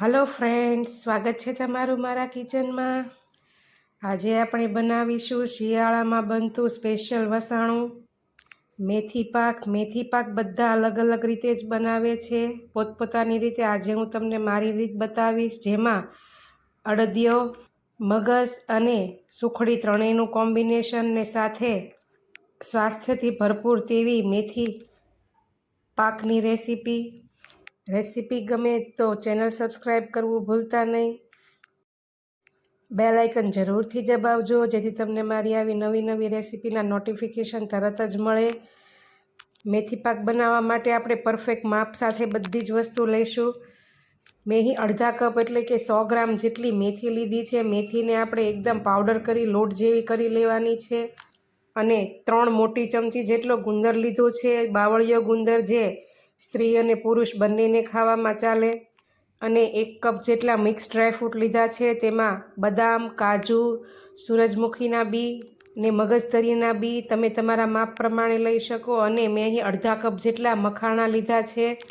Hello friends સ્વાગત છે તમારું મારા કિચનમાં આજે આપણે બનાવીશું શિયાળામાં બનતું સ્પેશિયલ વસાણું. મેથી પાક. મેથી પાક બધા અલગ અલગ રીતે જ બનાવે છે. પોતપોતાની રીતે આજે હું તમને મારી રીત બતાવીશ, જેમાં અડદિયો, મગજ અને સુખડી ત્રણેયનું કોમ્બિનેશનને સાથે સ્વાસ્થ્યથી ભરપૂર તેવી મેથી પાકની રેસીપી રેસીપી ગમે તો ચેનલ સબસ્ક્રાઈબ કરવું ભૂલતા નહીં. બેલ આઇકન જરૂરથી દબાવજો, જેથી તમને મારી આવી નવી નવી રેસીપીના નોટિફિકેશન તરત જ મળે. મેથી પાક બનાવવા માટે આપણે પરફેક્ટ માપ સાથે બધી જ વસ્તુ લઈશું. મેં અહીં અડધા કપ એટલે કે સો ગ્રામ જેટલી મેથી લીધી છે. મેથીને આપણે એકદમ પાવડર કરી, લોટ જેવી કરી લેવાની છે. અને ત્રણ મોટી ચમચી જેટલો ગુંદર લીધો છે, બાવળિયો ગુંદર જે સ્ત્રી અને પુરુષ બંનેને ખાવામાં ચાલે. અને એક કપ જેટલા મિક્સ ડ્રાયફ્રૂટ લીધા છે, તેમાં બદામ, કાજુ, સૂરજમુખીના બી ને મગજતરીના બી તમે તમારા માપ પ્રમાણે લઈ શકો. અને મેં અહીં અડધા કપ જેટલા મખાણા લીધા છે.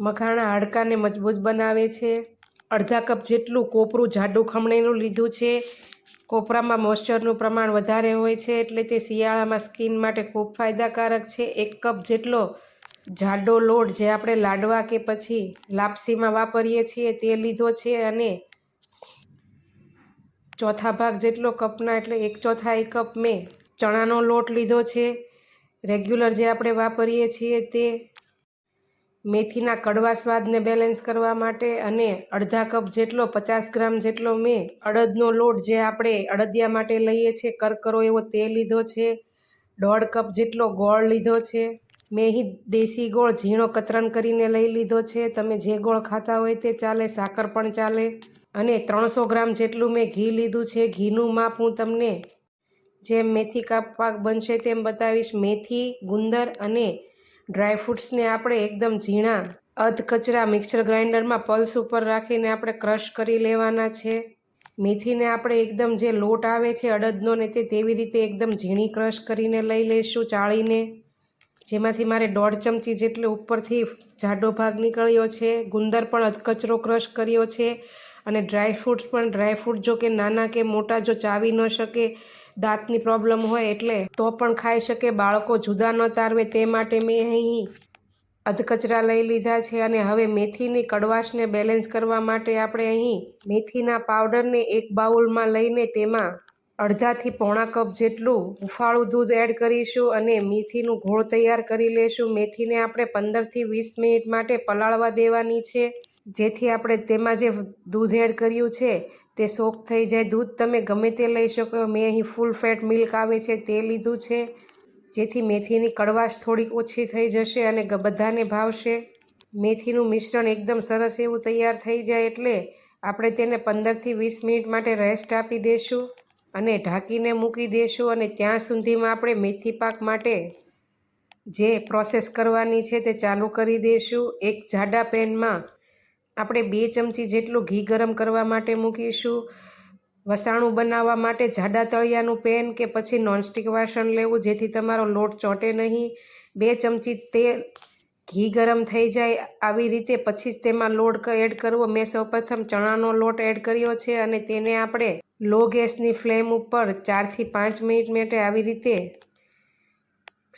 મખાણા હાડકાને મજબૂત બનાવે છે. અડધા કપ જેટલું કોપરું જાડું ખમણીનું લીધું છે. કોપરામાં મોઇશ્ચરનું પ્રમાણ વધારે હોય છે, એટલે તે શિયાળામાં સ્કિન માટે ખૂબ ફાયદાકારક છે. એક કપ જેટલો જાડો લોટ જે આપણે લાડવા કે પછી લાપસીમાં વાપરીએ છીએ તે લીધો છે અને ચોથા ભાગ જેટલો કપના એટલે એક ચોથાઈ કપ મેં ચણાનો લોટ લીધો છે. રેગ્યુલર જે આપણે વાપરીએ છીએ તે મેથીના કડવા સ્વાદને બેલેન્સ કરવા માટે અને અડધા કપ જેટલો પચાસ ગ્રામ જેટલો મેં અડદનો લોટ જે આપણે અડદિયા માટે લઈએ છીએ, કરકરો એવો તે લીધો છે. દોઢ કપ જેટલો ગોળ લીધો છે. મેં અહીં દેશી ગોળ ઝીણો કતરણ કરીને લઈ લીધો છે. તમે જે ગોળ ખાતા હોય તે ચાલે, સાકર પણ ચાલે. અને ત્રણસો ગ્રામ જેટલું મેં ઘી લીધું છે. ઘીનું માપ હું તમને જેમ મેથી કાપ પાક બનશે તેમ બતાવીશ. મેથી, ગુંદર અને ડ્રાયફ્રૂટ્સને આપણે એકદમ ઝીણા અધ કચરા મિક્સર ગ્રાઇન્ડરમાં પલ્સ ઉપર રાખીને આપણે ક્રશ કરી લેવાના છે. મેથીને આપણે એકદમ જે લોટ આવે છે અડદનો ને તે તેવી રીતે એકદમ ઝીણી ક્રશ કરીને લઈ લઈશું ચાળીને. જેમાંથી મારે દોઢ ચમચી જેટલો ઉપરથી જાડો ભાગ નીકળ્યો છે, ગુંદર પણ અધકચરો ક્રશ કર્યો છે અને ડ્રાયફ્રૂટ્સ પણ ડ્રાયફ્રૂટ જો કે નાના કે મોટા જો ચાવી ન શકે, દાંતની પ્રોબ્લેમ હોય એટલે તો પણ ખાઈ શકે, બાળકો જુદા ન તારવે તે માટે મેં અહીં અધકચરા લઈ લીધા છે અને હવે મેથીની કડવાશને બેલેન્સ કરવા માટે આપણે અહીં મેથીના પાવડરને એક બાઉલમાં લઈને તેમાં અડધાથી પોણા કપ જેટલું હુંફાળું દૂધ એડ કરીશું અને મેથીનું ઘોળ તૈયાર કરી લેશું. મેથીને આપણે પંદરથી વીસ મિનિટ માટે પલાળવા દેવાની છે. જેથી આપણે તેમાં જે દૂધ એડ કર્યું છે તે સોક થઈ જાય. દૂધ તમે ગમે તે લઈ શકો. મેં અહીં ફૂલ ફેટ મિલ્ક આવે છે તે લીધું છે. જેથી મેથીની કડવાશ થોડીક ઓછી થઈ જશે અને બધાને ભાવશે. મેથીનું મિશ્રણ એકદમ સરસ એવું તૈયાર થઈ જાય એટલે આપણે તેને પંદરથી વીસ મિનિટ માટે રેસ્ટ આપી દઈશું અને ઢાંકીને મૂકી દઈશું અને ત્યાં સુધીમાં આપણે મેથી પાક માટે જે પ્રોસેસ કરવાની છે તે ચાલુ કરી દઈશું એક જાડા પેનમાં આપણે બે ચમચી જેટલું ઘી ગરમ કરવા માટે મૂકીશું. વસાણું બનાવવા માટે જાડા તળિયાનું પેન કે પછી નોનસ્ટિક વાસણ લેવું જેથી તમારો લોટ ચોંટે નહીં. બે ચમચી તેલ ઘી ગરમ થઈ જાય આવી રીતે, પછી જ તેમાં લોટ એડ કરવો. મેં સૌપ્રથમ ચણાનો લોટ એડ કર્યો છે અને તેને આપણે લો ગેસની ફ્લેમ ઉપર ચારથી પાંચ મિનિટ માટે આવી રીતે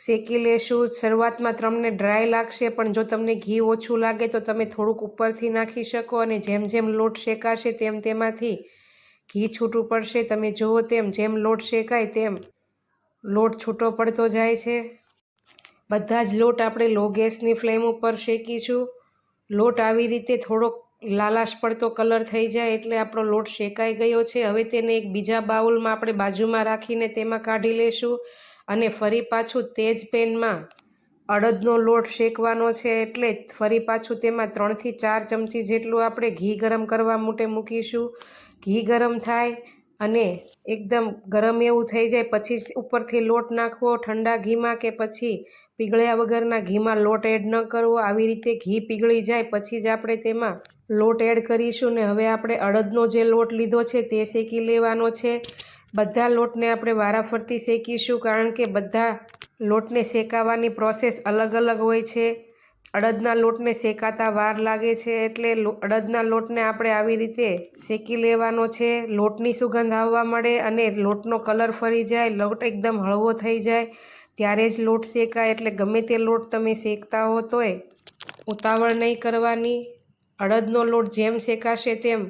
શેકી લેશું. શરૂઆતમાં તમને ડ્રાય લાગશે, પણ જો તમને ઘી ઓછું લાગે તો તમે થોડુંક ઉપરથી નાખી શકો અને જેમ જેમ લોટ શેકાશે તેમ તેમાંથી ઘી છૂટું પડશે. તમે જુઓ તેમ જેમ લોટ શેકાય તેમ લોટ છૂટો પડતો જાય છે. બધા જ લોટ આપણે લો ગેસની ફ્લેમ ઉપર શેકીશું. લોટ આવી રીતે થોડોક લાલાશ પડતો કલર થઈ જાય એટલે આપણો લોટ શેકાઈ ગયો છે. હવે તેને એક બીજા બાઉલમાં આપણે બાજુમાં રાખીને તેમાં કાઢી લેશું અને ફરી પાછું તે જ પેનમાં અડદનો લોટ શેકવાનો છે એટલે ફરી પાછું તેમાં ત્રણથી ચાર ચમચી જેટલું આપણે ઘી ગરમ કરવા માટે મૂકીશું. ઘી ગરમ થાય અને એકદમ ગરમ એવું થઈ જાય, પછી ઉપરથી લોટ નાખવો, ઠંડા ઘીમાં કે પછી પીગળ્યા વગરના ઘીમાં લોટ એડ ન કરવો, આવી રીતે ઘી પીગળી જાય, પછી જ આપણે તેમાં લોટ એડ કરીશું ને હવે આપણે અડદનો જે લોટ લીધો છે તે શેકી લેવાનો છે. બધા લોટને આપણે વારાફરતી શેકીશું, કારણ કે બધા લોટને શેકાવાની પ્રોસેસ અલગ અલગ હોય છે. અડદના લોટને શેકાતા વાર લાગે છે એટલે અડદના લોટને આપણે આવી રીતે શેકી લેવાનો છે. લોટની સુગંધ આવવા મળે અને લોટનો કલર ફરી જાય, લોટ એકદમ હળવો થઈ જાય. ત્યારે જ લોટ શેકાય એટલે ગમે તે લોટ તમે શેકતા હો તોય ઉતાવળ નહીં કરવાની. અડદનો લોટ જેમ શેકાશે તેમ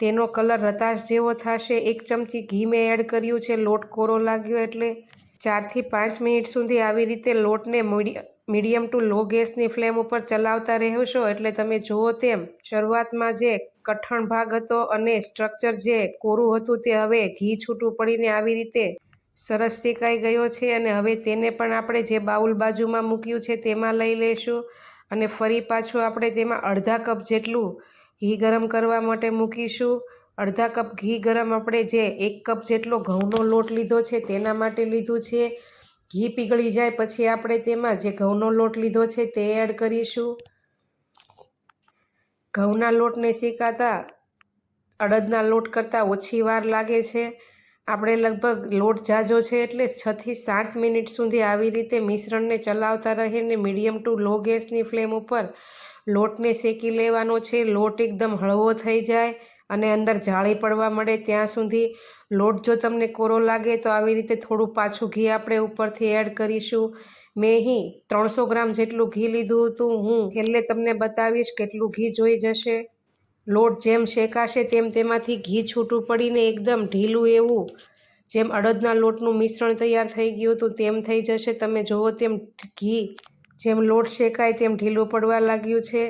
તેનો કલર રતાશ જેવો થશે. એક ચમચી ઘી મેં એડ કર્યું છે, લોટ કોરો લાગ્યો એટલે ચારથી પાંચ મિનિટ સુધી આવી રીતે લોટને મીડિયમ ટુ લો ગેસની ફ્લેમ ઉપર ચલાવતા રહેશો એટલે તમે જુઓ તેમ શરૂઆતમાં જે કઠણ ભાગ હતો અને સ્ટ્રક્ચર જે કોરું હતું તે હવે ઘી છૂટું પડીને આવી રીતે સરસ શેકાઈ ગયો છે અને હવે તેને પણ આપણે જે બાઉલ બાજુમાં મૂક્યું છે તેમાં લઈ લઈશું અને ફરી પાછું આપણે તેમાં અડધા કપ જેટલું ઘી ગરમ કરવા માટે મૂકીશું. અડધા કપ ઘી ગરમ આપણે જે એક કપ જેટલો ઘઉંનો લોટ લીધો છે તેના માટે લીધું છે. ઘી પીગળી જાય પછી આપણે તેમાં જે ઘઉંનો લોટ લીધો છે તે એડ કરીશું. ઘઉંના લોટને શેકાતા અડદના લોટ કરતાં ઓછી વાર લાગે છે. આપણે લગભગ લોટ જાજો છે એટલે છથી સાત મિનિટ સુધી આવી રીતે મિશ્રણને ચલાવતા રહીને મીડિયમ ટુ લો ગેસની ફ્લેમ ઉપર લોટને શેકી લેવાનો છે. લોટ એકદમ હળવો થઈ જાય. અને અંદર જાળી પડવા મળે ત્યાં સુધી. લોટ જો તમને કોરો લાગે તો આવી રીતે થોડું પાછું ઘી આપણે ઉપરથી એડ કરીશું. મેં અહીં ત્રણસો ગ્રામ જેટલું ઘી લીધું હતું. હું છેલ્લે તમને બતાવીશ કેટલું ઘી જોઈ જશે. લોટ જેમ શેકાશે તેમ તેમાંથી ઘી છૂટું પડીને એકદમ ઢીલું એવું, જેમ અડદના લોટનું મિશ્રણ તૈયાર થઈ ગયું હતું તેમ થઈ જશે. તમે જુઓ તેમ ઘી જેમ લોટ શેકાય તેમ ઢીલું પડવા લાગ્યું છે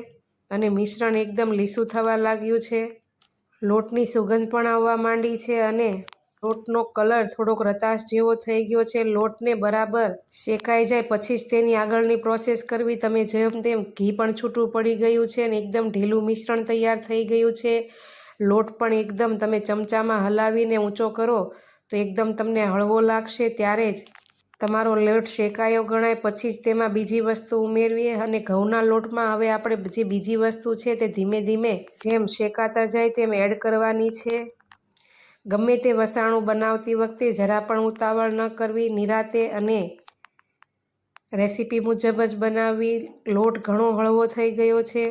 અને મિશ્રણ એકદમ લીસું થવા લાગ્યું છે. લોટની સુગંધ પણ આવવા માંડી છે અને લોટનો કલર થોડોક રતાશ જેવો થઈ ગયો છે. લોટને બરાબર શેકાઈ જાય પછી જ તેની આગળની પ્રોસેસ કરવી. તમે જેમ તેમ ઘી પણ છૂટું પડી ગયું છે અને એકદમ ઢીલું મિશ્રણ તૈયાર થઈ ગયું છે. લોટ પણ એકદમ તમે ચમચામાં હલાવીને ઊંચો કરો તો એકદમ તમને હળવો લાગશે. ત્યારે જ તમારો લોટ શેકાયો ગણાય, પછી જ તેમાં બીજી વસ્તુ ઉમેરવીએ અને ઘઉંના લોટમાં હવે આપણે જે બીજી વસ્તુ છે તે ધીમે ધીમે જેમ શેકાતા જાય તેમ એડ કરવાની છે. ગમે તે વસાણું બનાવતી વખતે જરા પણ ઉતાવળ ન કરવી, નિરાતે અને રેસીપી મુજબ જ બનાવવી. લોટ ઘણો હળવો થઈ ગયો છે.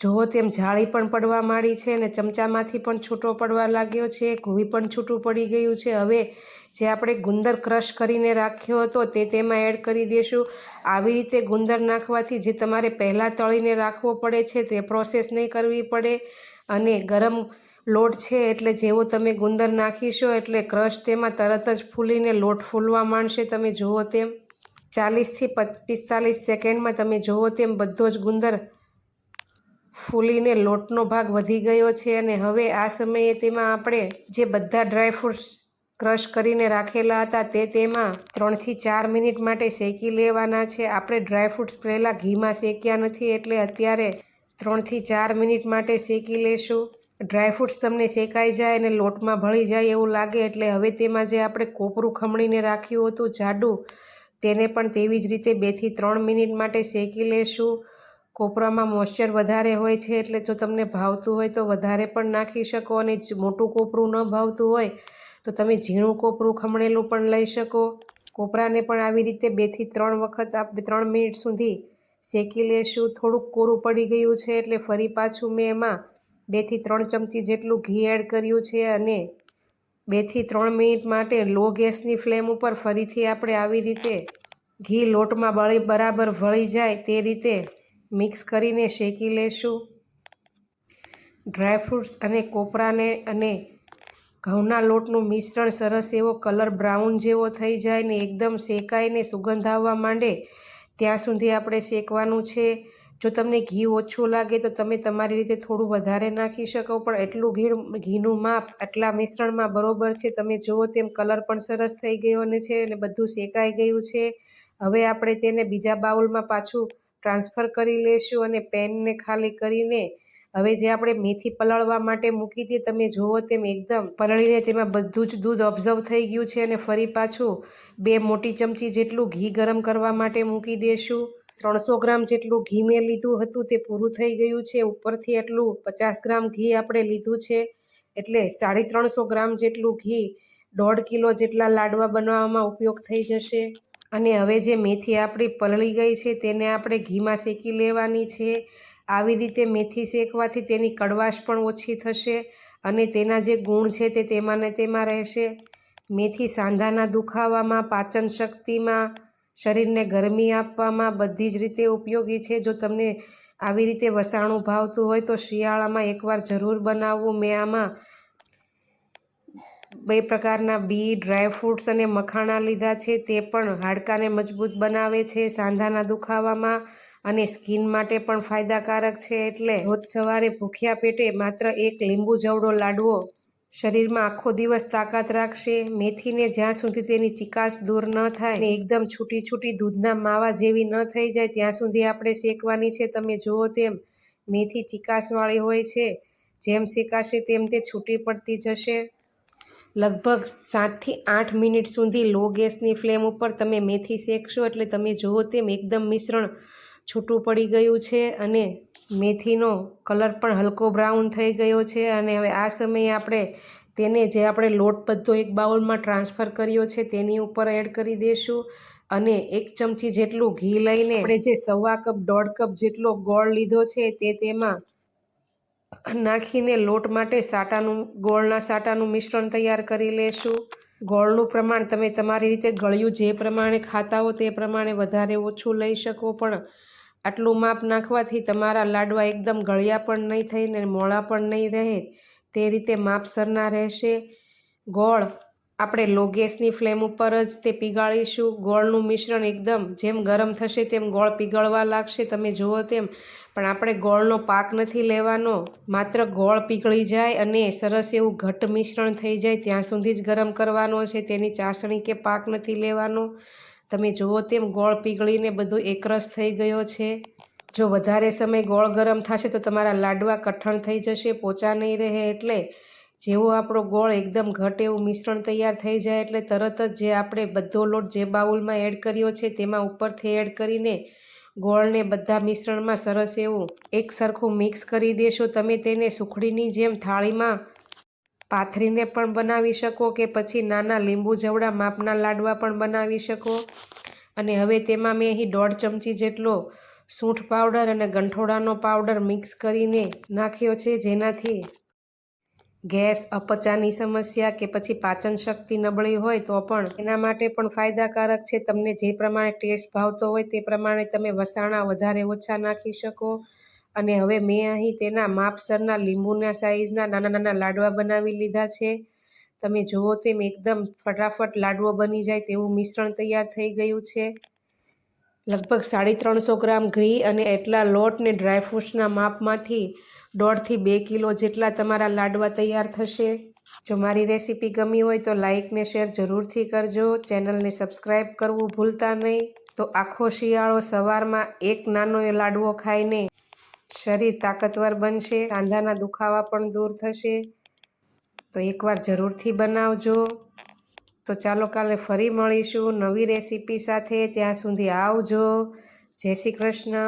જુઓ તેમ જાળી પણ પડવા માંડી છે અને ચમચામાંથી પણ છૂટો પડવા લાગ્યો છે ઘોવી પણ છૂટું પડી ગયું છે. હવે જે આપણે ગુંદર ક્રશ કરીને રાખ્યો હતો તે તેમાં એડ કરી દઈશું આવી રીતે ગુંદર નાખવાથી જે તમારે પહેલાં તળીને રાખવો પડે છે તે પ્રોસેસ નહીં કરવી પડે અને ગરમ લોટ છે એટલે જેવો તમે ગુંદર નાખીશો એટલે ક્રશ તેમાં તરત જ ફૂલીને લોટ ફૂલવા માંડશે. તમે જુઓ તેમ ચાલીસથી પિસ્તાલીસ સેકન્ડમાં તમે જુઓ તેમ બધો જ ગુંદર ફૂલીને લોટનો ભાગ વધી ગયો છે અને હવે આ સમયે તેમાં આપણે જે બધા ડ્રાયફ્રૂટ્સ ક્રશ કરીને રાખેલા હતા તે તેમાં ત્રણથી ચાર મિનિટ માટે શેકી લેવાના છે. આપણે ડ્રાયફ્રૂટ્સ પહેલાં ઘીમાં શેક્યા નથી એટલે અત્યારે ત્રણથી ચાર મિનિટ માટે શેકી લેશું. ડ્રાયફ્રૂટ્સ તમને શેકાઈ જાય અને લોટમાં ભળી જાય એવું લાગે એટલે હવે તેમાં જે આપણે કોપરું ખમણીને રાખ્યું હતું જાડું, તેને પણ તેવી જ રીતે બેથી ત્રણ મિનિટ માટે શેકી લેશું. કોપરામાં મોઇશ્ચર વધારે હોય છે એટલે જો તમને ભાવતું હોય તો વધારે પણ નાખી શકો અને મોટું કોપરું ન ભાવતું હોય તો તમે ઝીણું કોપરું ખમણેલું પણ લઈ શકો. કોપરાને પણ આવી રીતે બેથી ત્રણ વખત આપણે ત્રણ મિનિટ સુધી શેકી લેશું. થોડુંક કોરું પડી ગયું છે એટલે ફરી પાછું મેં એમાં બેથી ત્રણ ચમચી જેટલું ઘી એડ કર્યું છે અને બેથી ત્રણ મિનિટ માટે લો ગેસની ફ્લેમ ઉપર ફરીથી આપણે આવી રીતે ઘી લોટમાં બળી બરાબર વળી જાય તે રીતે મિક્સ કરીને શેકી લેશું. ડ્રાયફ્રૂટ્સ અને કોપરાને અને ઘઉંના લોટનું મિશ્રણ સરસ એવો કલર બ્રાઉન જેવો થઈ જાય ને એકદમ શેકાઈને સુગંધ આવવા માંડે, ત્યાં સુધી આપણે શેકવાનું છે. જો તમને ઘી ઓછું લાગે તો તમે તમારી રીતે થોડું વધારે નાખી શકો, પણ એટલું ઘી, ઘીનું માપ આટલા મિશ્રણમાં બરોબર છે. તમે જુઓ તેમ કલર પણ સરસ થઈ ગયો છે અને બધું શેકાઈ ગયું છે. હવે આપણે તેને બીજા બાઉલમાં પાછું ટ્રાન્સફર કરી લેશું અને પેનને ખાલી કરીને હવે જે આપણે મેથી પલાળવા માટે મૂકી હતી તમે જુઓ તેમ એકદમ પલળીને તેમાં બધું જ દૂધ ઓબ્ઝર્વ થઈ ગયું છે અને ફરી પાછું બે મોટી ચમચી જેટલું ઘી ગરમ કરવા માટે મૂકી દેશું. ત્રણસો ગ્રામ જેટલું ઘી મેં લીધું હતું તે પૂરું થઈ ગયું છે. ઉપરથી એટલું પચાસ ગ્રામ ઘી આપણે લીધું છે. એટલે સાડી ત્રણસો ગ્રામ જેટલું ઘી દોઢ કિલો જેટલા લાડવા બનાવવામાં ઉપયોગ થઈ જશે. અને હવે જે મેથી આપણી પલળી ગઈ છે તેને આપણે ઘીમાં શેકી લેવાની છે. આવી રીતે મેથી શેકવાથી તેની કડવાશ પણ ઓછી થશે અને તેના જે ગુણ છે તે તેમાં ને તેમાં રહેશે. મેથી સાંધાના દુખાવામાં, પાચન શક્તિમાં, શરીરને ગરમી આપવામાં બધી જ રીતે ઉપયોગી છે. જો તમને આવી રીતે વસાણું ભાવતું હોય તો શિયાળામાં એકવાર જરૂર બનાવવું મેં આમાં. બે પ્રકારના બી ડ્રાયફ્રૂટ્સ અને મખાણા લીધા છે. તે પણ હાડકાને મજબૂત બનાવે છે, સાંધાના દુખાવામાં અને સ્કિન માટે પણ ફાયદાકારક છે. એટલે રોજ સવારે ભૂખ્યા પેટે માત્ર એક લીંબુ જવડો લાડવો શરીરમાં આખો દિવસ તાકાત રાખશે. મેથીને જ્યાં સુધી તેની ચિકાસ દૂર ન થાય એકદમ છૂટી છૂટી દૂધના માવા જેવી ન થઈ જાય, ત્યાં સુધી આપણે શેકવાની છે. તમે જુઓ તેમ મેથી ચિકાસવાળી હોય છે. જેમ શેકાશે તેમ તે છૂટી પડતી જશે. લગભગ સાતથી આઠ મિનિટ સુધી લો ગેસની ફ્લેમ ઉપર તમે મેથી શેકશો એટલે તમે જુઓ તેમ એકદમ મિશ્રણ છૂટું પડી ગયું છે અને મેથીનો કલર પણ હલકો બ્રાઉન થઈ ગયો છે અને હવે આ સમયે આપણે તેને જે આપણે લોટ બધો એક બાઉલમાં ટ્રાન્સફર કર્યો છે તેની ઉપર એડ કરી દઈશું અને એક ચમચી જેટલું ઘી લઈને આપણે જે સવા કપ, દોઢ કપ જેટલો ગોળ લીધો છે તે તેમાં નાખીને લોટ માટે સાટાનું, ગોળના સાટાનું મિશ્રણ તૈયાર કરી લેશું. ગોળનું પ્રમાણ તમે તમારી રીતે ગળ્યું જે પ્રમાણે ખાતા હો તે પ્રમાણે વધારે ઓછું લઈ શકો, પણ આટલું માપ નાખવાથી તમારા લાડવા એકદમ ગળ્યા પણ નહીં થઈને મોળા પણ નહીં રહે. તે રીતે માપસરના રહેશે. ગોળ આપણે લો ગેસની ફ્લેમ ઉપર જ તે પીગાળીશું. ગોળનું મિશ્રણ એકદમ જેમ ગરમ થશે તેમ ગોળ પીગળવા લાગશે, તમે જુઓ તેમ. પણ આપણે ગોળનો પાક નથી લેવાનો, માત્ર ગોળ પીગળી જાય અને સરસ એવું ઘટ મિશ્રણ થઈ જાય ત્યાં સુધી જ ગરમ કરવાનો છે. તેની ચાસણી કે પાક નથી લેવાનો. તમે જુઓ તેમ ગોળ પીગળીને બધું એકરસ થઈ ગયો છે. જો વધારે સમય ગોળ ગરમ થશે તો તમારા લાડવા કઠણ થઈ જશે, પોચા નહીં રહે એટલે જેવો આપણો ગોળ એકદમ ઘટ એવું મિશ્રણ તૈયાર થઈ જાય એટલે તરત જ જે આપણે બધો લોટ જે બાઉલમાં એડ કર્યો છે તેમાં ઉપરથી એડ કરીને ગોળને બધા મિશ્રણમાં સરસ એવું એક સરખું મિક્સ કરી દેશો. તમે તેને સુખડીની જેમ થાળીમાં પાથરીને પણ બનાવી શકો કે પછી નાના લીંબુ જવડા માપના લાડવા પણ બનાવી શકો. અને હવે તેમાં મેં અહીં દોઢ ચમચી જેટલો સૂંઠ પાવડર અને ગંઠોડાનો પાવડર મિક્સ કરીને નાખ્યો છે જેનાથી ગેસ અપચાની સમસ્યા કે પછી પાચન શક્તિ નબળી હોય તો પણ. એના માટે પણ ફાયદાકારક છે તમને જે પ્રમાણે ટેસ્ટ ભાવતો હોય તે પ્રમાણે તમે વસાણા વધારે ઓછા નાખી શકો. અને હવે મેં અહીં તેના માપસરના લીંબુના સાઇઝના નાના નાના લાડવા બનાવી લીધા છે. તમે જુઓ તેમ એકદમ ફટાફટ લાડવો બની જાય તેવું મિશ્રણ તૈયાર થઈ ગયું છે. લગભગ સાડી ત્રણસો ગ્રામ ઘી અને એટલા લોટ ને ડ્રાયફ્રૂટ્સના માપમાંથી દોઢથી બે કિલો જેટલા તમારા લાડવા તૈયાર થશે. જો મારી રેસીપી ગમી હોય તો લાઇકને શેર જરૂરથી કરજો. ચેનલને સબસ્ક્રાઈબ કરવું ભૂલતા નહીં. તો આખો શિયાળો સવારમાં એક નાનો એ લાડવો ખાઈને શરીર તાકતવર બનશે. સાંધાના દુખાવા પણ દૂર થશે. તો એકવાર જરૂરથી બનાવજો. તો ચાલો કાલે ફરી મળીશું નવી રેસીપી સાથે. ત્યાં સુધી આવજો. જય શ્રી કૃષ્ણ.